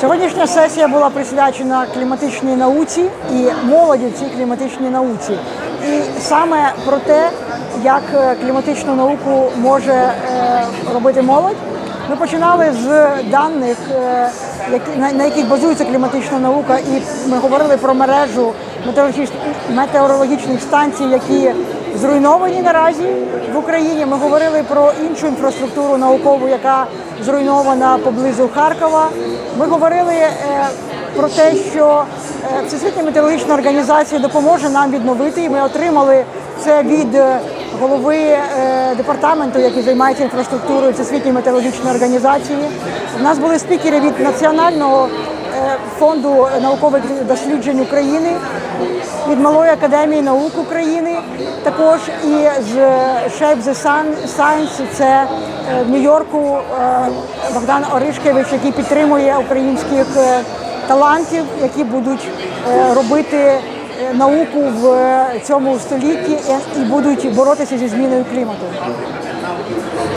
Сьогоднішня сесія була присвячена кліматичній науці і молоді в цій кліматичній науці. І саме про те, як е, кліматичну науку може е, робити молодь. Ми починали з даних, е, на, яких базується кліматична наука, і ми говорили про мережу метеорологічних станцій, які зруйновані наразі в Україні. Ми говорили про іншу інфраструктуру наукову, яка зруйнована поблизу Харкова. Ми говорили е, про те, що е, Всесвітня метеорологічна організація допоможе нам відновити, і ми отримали це від е, голови департаменту, який займається інфраструктурою Всесвітньої метеорологічної організації. У нас були спікери від Національного фонду наукових досліджень України, від Малої академії наук України, також і з Shape the Science, це е, в Нью-Йорку е, Богдан Оришкевич, який підтримує українських е, талантів, які будуть робити науку в цьому столітті і будуть боротися зі зміною клімату.